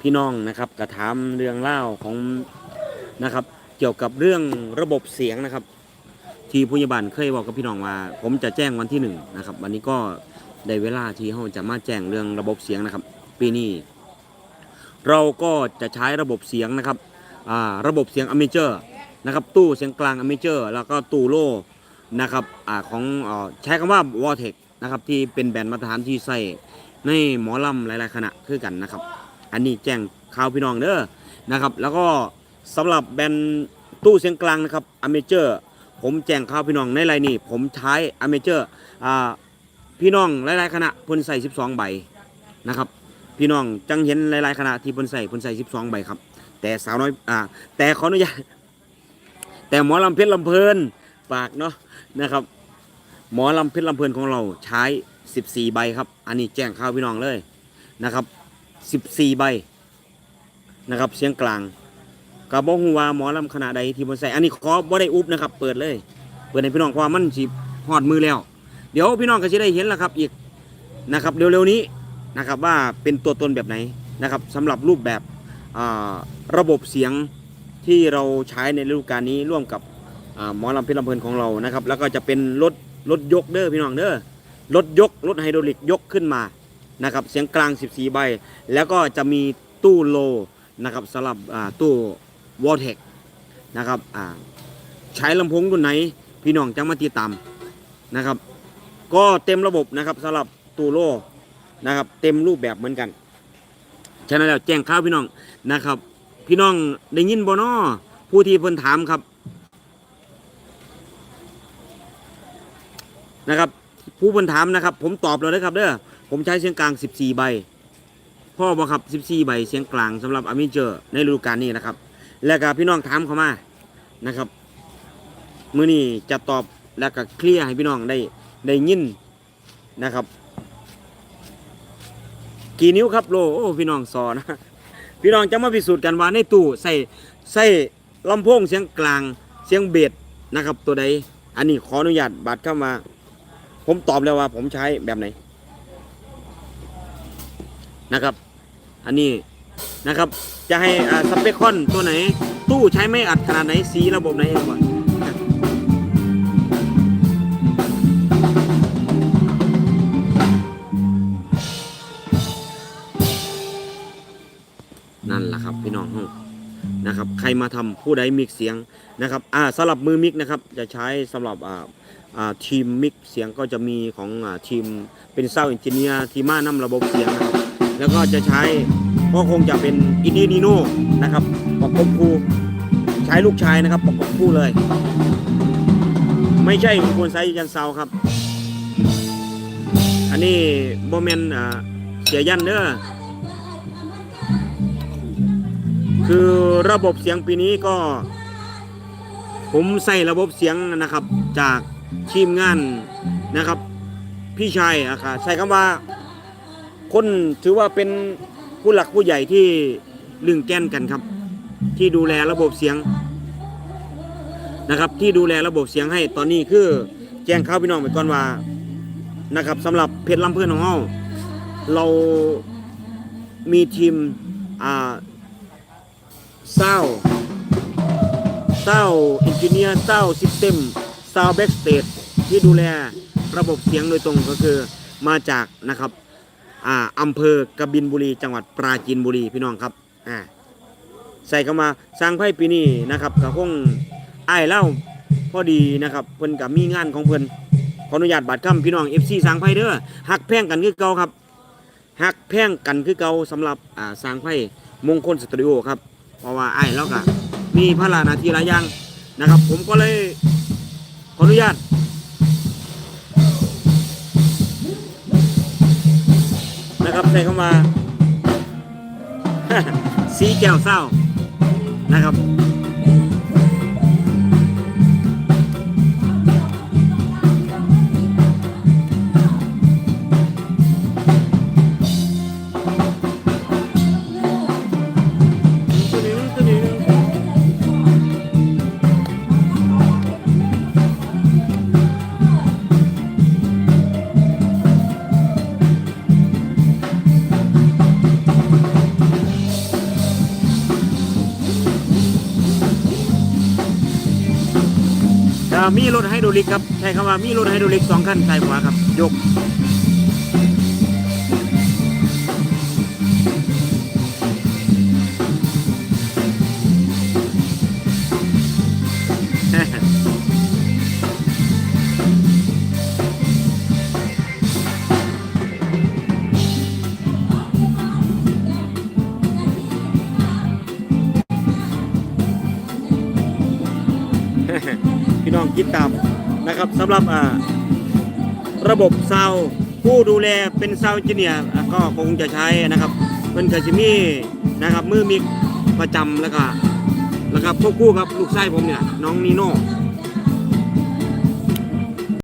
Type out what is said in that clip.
พี่น้องนะครับกระถามเรื่องเล่าของนะครับ เกี่ยวกับเรื่องระบบเสียงนะครับ ที่ผู้ใหญ่บ้านเคยบอกกับพี่น้องว่า ผมจะแจ้งวันที่หนึ่งนะครับ วันนี้ก็ได้เวลาที่เราจะมาแจ้งเรื่องระบบเสียงนะครับ ปีนี้เราก็จะใช้ระบบเสียงนะครับระบบเสียงอเมเจอร์นะครับ ตู้เสียงกลางอเมเจอร์แล้วก็ตู้โล่นะครับอของอใช้คำว่า v o r t e x นะครับที่เป็นแบรนด์มาตรฐานที่ใส่ในหมอลำหลายๆคณะคือกันนะครับ อันนี้แจ้งข่าวพี่น้องเด้อนะครับ แล้วก็สำหรับแบรนด์ตู้เสียงกลางนะครับอเมเจอร์ผมแจ้งข่าวพี่น้องในรายนี้ผมใช้อเมเจอร์พี่น้องหลายๆคณะเพิ่นใส่ 12 ใบนะครับพี่น้องจังเห็นหลายๆคณะที่เพิ่นใส่เพิ่นใส่ 12 ใบครับ แต่สาวน้อยอ่าแต่ขออนุญาตแต่หมอลำเพชรลำเพลินฝากเนาะนะครับ หมอลำเพชรลำเพลินของเราใช้ 14 ใบครับ อันนี้แจ้งข่าวพี่น้องเลยนะครับ 14 ใบนะครับเสียงกลางกับบอกฮูว่าหมอลำขนาดใดที่บนใส่อันนี้ขอบ่ได้อุบนะครับ เปิดเลย เปิดให้พี่น้องเพราะว่ามมันสิหอดมือแล้ว เดี๋ยวพี่น้องก็จะได้เห็นแล้วครับอีกนะครับเร็วๆนี้นะครับว่าเป็นตัวตนแบบไหนนะครับสำหรับรูปแบบระบบเสียงที่เราใช้ในฤดูกาลนี้ร่วมกับหมอลำเพชรลำเพลินของเรานะครับ แล้วก็จะเป็นรถรถยกเด้อพี่น้องเด้อรถยกรถไฮดรอลิกยกขึ้นมา นะครับเสียงกลาง 14 ใบ แล้วก็จะมีตู้โลนะครับสำหรับตู้วอลเทคนะครับใช้ลำโพงรุ่นไหน พี่น้องจังมาติดตามนะครับ ก็เต็มระบบนะครับสำหรับตู้โลนะครับเต็มรูปแบบเหมือนกันฉะนั้นแล้วแจ้งข่าวพี่น้องนะครับ พี่น้องได้ยินบ่นอผู้ที่เพิ่นถามครับนะครับ ผู้เพิ่นถามนะครับ ผมตอบเลยนะครับเด้อ ผมใช้เสียงกลาง 14 ใบ พ่อบอครับ 14 ใบเสียงกลางสำหรับอ m มิเจอร์ในฤดูกาลนี้นะครับ แล้วก็พี่น้องถามเข้ามานะครับมื้อนี้จะตอบแล้วก็เคลียร์ให้พี่น้องได้ได้ยินนะครับ กี่นิ้วครับโลโอ้พี่น้องสอนะพี่น้องจะมาพิสูจน์กันว่าในตู้ใส่ใส่ลำโพงเสียงกลางเสียงเบสนะครับตัวใด อันนี้ขออนุญาตบัตรเข้ามา ผมตอบแล้วว่าผมใช้แบบไหน นะครับ อันนี้นะครับจะให้สเปคคอนตัวไหน ตู้ใช้ไม่อัดขนาดไหนสีระบบไหนก่อนนั่นแหละครับพี่น้องฮนะครับ ใครมาทำผู้ใดมิกเสียงนะครับอ่าสำหรับมือมิกนะครับ จะใช้สำหรับอ่าอ่าทีมมิกเสียงก็จะมีของอ่าทีมเป็นเซาเอนจิเนียร์ที่มานำระบบเสียงนะครับ แล้วก็จะใช้ก็คงจะเป็นอินดี้นีโน่นะครับประกบคู่ใช้ลูกชายนะครับประกบคู่เลย ไม่ใช่คนไซส์ยันเซาครับ อันนี้โมเมนอ่าเสียยันเด้อคือระบบเสียงปีนี้ก็ ผมใส่ระบบเสียงนะครับจากทีมงานนะครับ พี่ชายอะค่ะใส่คำว่า คนถือว่าเป็นผู้หลักผู้ใหญ่ที่ลึงแก้นกันครับ ที่ดูแลระบบเสียงนะครับ ที่ดูแลระบบเสียงให้ตอนนี้คือแจ้งข่าวพี่น้องไปก่อนว่านะครับสำหรับเพชรลำเพื่อนของเราเรามีทีมอ่าเศร้าเศร้าเอนจิเนียร์เศร้าซิสเต็มเศร้าแบ็กสเตจที่ดูแลระบบเสียงโดยตรงก็คือมาจากนะครับ อ่าอำเภอกบินบุรี จังหวัดปราจีนบุรีพี่น้องครับอ่าใส่เข้ามาสร้างไพ่ปีนี้นะครับก็คงไอ้เล่าพอดีนะครับเพิ่นกับมีงานของเพิ่นขออนุญาตบัตรคำพี่น้อง FC สร้างไพ่เด้อหักแพงกันคือเก่าครับหักแพงกันคือเก่าสำหรับอ่าสร้างไพ่มงคลสตูดิโอครับเพราะว่าไอ้ายเราก็มีพระรานาทีหลายอย่างนะครับ ผมก็เลยขออนุญาต นะครับใส่เข้ามา สีแก้วเศร้านะครับ มีรถไฮดรอลิกครับ ใช้คำว่ามีรถไฮดรอลิกสองคันซ้ายขวาครับ ยก พี่น้องคิดตามนะครับสำหรับอ่าระบบเซาผู้ดูแลเป็นเซาจิเนียก็คงจะใช้นะครับเป็นกาซิมีนะครับมือมิกประจำแล้วก็แล้วก็ควบคู่กับลูกชายผมเนี่ยน้องนีโน่